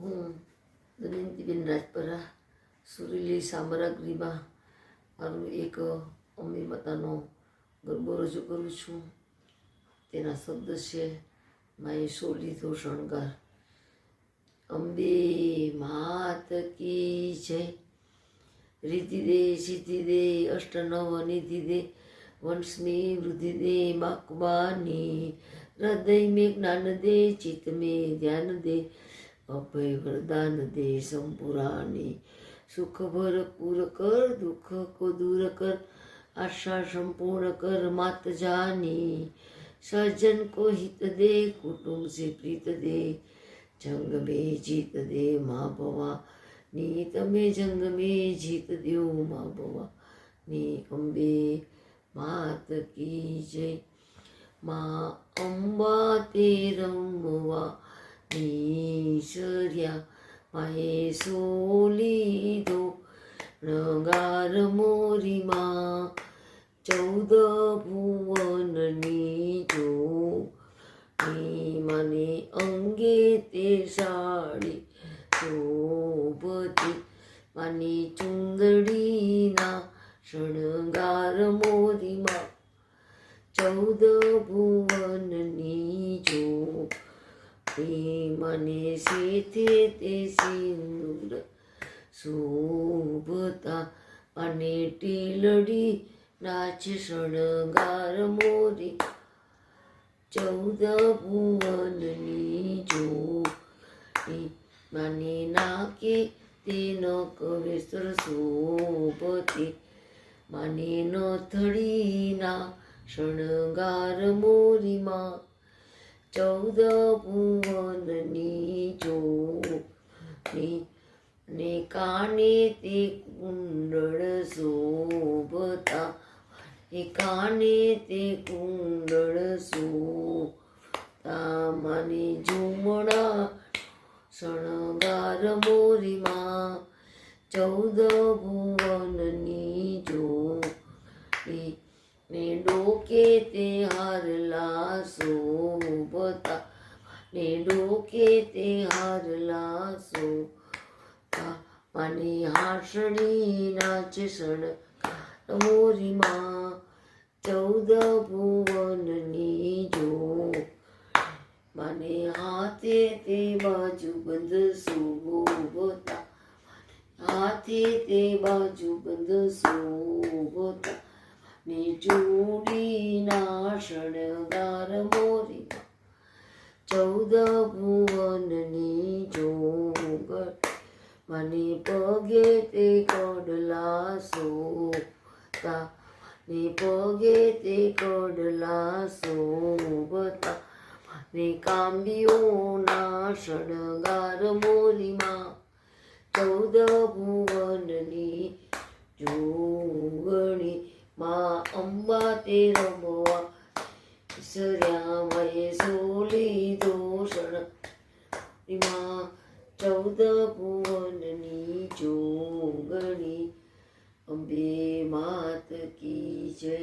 હું દમયંતીબેન રાજપરા, સુરીલી સામરાગરીમાં મારું એક અમ્મી માતાનો ગરબો રજૂ કરું છું. તેના શબ્દ છે માએ સોલીધો શણગાર. અંબે માત કી જય. રીતિ દે, સિદ્ધિ દે અષ્ટ નવ નિધિ દે, વંશની વૃદ્ધિ દે માકબાની હૃદય મેં જ્ઞાન દે, ચિત્ત મેં ધ્યાન દે. અભય વરદાન દે સંપુરાની સુખ ભરપૂર કર, દુઃખ કો દૂર કર, આશા સંપૂર્ણ કર, માત જાની. સજ્જન કો હિત દે, કુટુંબ સે પ્રીત દે. જંગ में જીત દે મા ભવા. ની તમે જંગ में જીત દ્યો મા ભવા. ની અંબે માત કી જય. મા અંબા તે રમવા નીસર્યા માએ સોલીધો રંગાર મોરીમાં ચૌદ ભુવનની જો મને અંગે તે સાડી શોભતી માની ચુંદડીના શણગાર મોરીમાં ચૌદ ભુવનની જો તે મને સેથે તે સિંદૂર શોભતા અને ટીલડી નાચ શણગાર મોરી ચૌદ ભુવનની જો મને નાકે તે નક વેસ્તર શોભતી માને નથડીના શણગાર મોરીમાં ચૌદ પુવનની જોની ને કાને તે કુંડળ શોભતા? ને કાને તે કુંડળ શોભતા? મને ઝુમડા શણગાર મોરીમાં ચૌદ ભુવનની જોડી ને ડોકે તે હારલા શોભતા ને ડોકે તે હારલા શોભતા મને હાસણી નાચે સણ મોરીમાં ચૌદ ભુવનની જો મને હાથે તે બાજુ બંધ શોભતા હાથે તે બાજુ બંધ શોભતા ને ચૂડીના મોરીમાં ચૌદ ભુવનની જોગર. મને પગે તે કડલા સોતા ને પગે તે કડલા સોબતા ને કાંબીઓના શણગાર મોરીમાં. ચૌદ ભુવનની જોગણી અંબા તે ઈશ્વર્યામયે સોલી દોષણમાં ચૌદ ભુવનની જોગણી અંબે માત કી જય